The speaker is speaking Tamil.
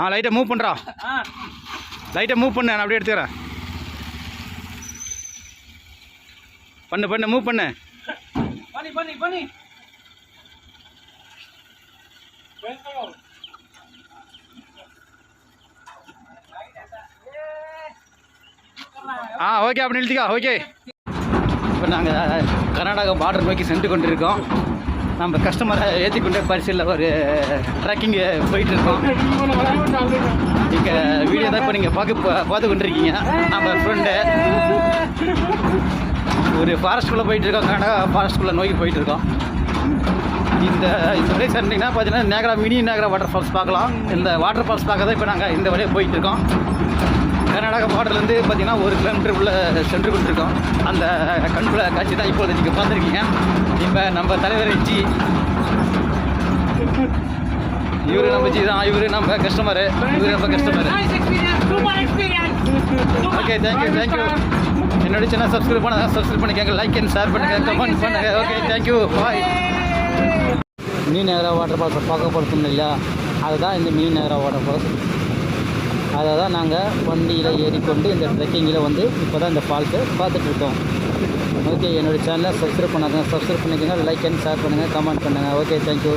ஆ லைட்டை மூவ் பண்ணுறா லைட்டை மூவ் பண்ணு நான் அப்படியே எடுத்துக்கிறேன். பண்ணு பண்ணு மூவ் பண்ணு. பண்ணி பண்ணி பண்ணி. ஆ ஓகே அப்படி நிறுத்திக்கோ ஓகே இப்போ நாங்கள் கர்நாடகா பார்டர் நோக்கி சென்று கொண்டிருக்கோம். நம்ம கஸ்டமரை ஏற்றிக்கொண்டே பரிசில் ஒரு ட்ரக்கிங்கு போயிட்டு இருக்கோம். இங்கே வீடியோ தான் இப்போ நீங்கள் பார்க்க பார்த்து கொண்டிருக்கீங்க நம்ம ஃப்ரெண்டு ஒரு ஃபாரஸ்ட்குள்ளே போயிட்டு இருக்கோம் கனடா ஃபாரஸ்ட்குள்ளே நோக்கி போயிட்டு இருக்கோம் இந்த இந்த வழியை சேர்ந்தீங்கன்னா பார்த்தீங்கன்னா நேகரா மினி நேகரா வாட்டர் ஃபால்ஸ் பார்க்கலாம். இந்த வாட்டர் ஃபால்ஸ் பார்க்க தான் இப்போ நாங்கள் இந்த வழியாக போயிட்டு இருக்கோம் கர்நாடக பார்டர்லேருந்து பார்த்தீங்கன்னா ஒரு கிலோமீட்டர் உள்ள சென்று கொண்டிருக்கோம். அந்த கண்புல காட்சி தான் இப்போது நீங்கள் பார்த்துருக்கீங்க. இப்போ நம்ம தலைவர் ஜி இவர் நம்ம ஜி தான். இவர் நம்ம கஸ்டமரு இவரு நம்ம கஸ்டமரு ஓகே தேங்க்யூ தேங்க்யூ என்னோட சின்ன சப்ஸ்கிரைப் பண்ண சப்ஸ்கிரைப் பண்ணிக்கோங்க. லைக் அண்ட் ஷேர் பண்ணுங்கள் கமெண்ட் பண்ணுங்கள் ஓகே தேங்க்யூ பாய் மீன் நகரா வாட்டர் ஃபால்ஸை பார்க்க இல்லையா? அதுதான் இந்த மீன் நகரா வாட்டர் ஃபால்ஸ் அதை தான் நாங்கள் வண்டியில் ஏறிக்கொண்டு இந்த ட்ரெக்கிங்கில் வந்து இப்போ தான் இந்த ஃபால்ஸை பார்த்துட்ருக்கோம். ஓகே என்னோடய சேனலை சப்ஸ்கிரைப் பண்ணாங்க சப்ஸ்கிரைப் பண்ணிக்கோங்க. லைக் அண்ட் ஷேர் பண்ணுங்கள் கமெண்ட் பண்ணுங்கள் ஓகே தேங்க்யூ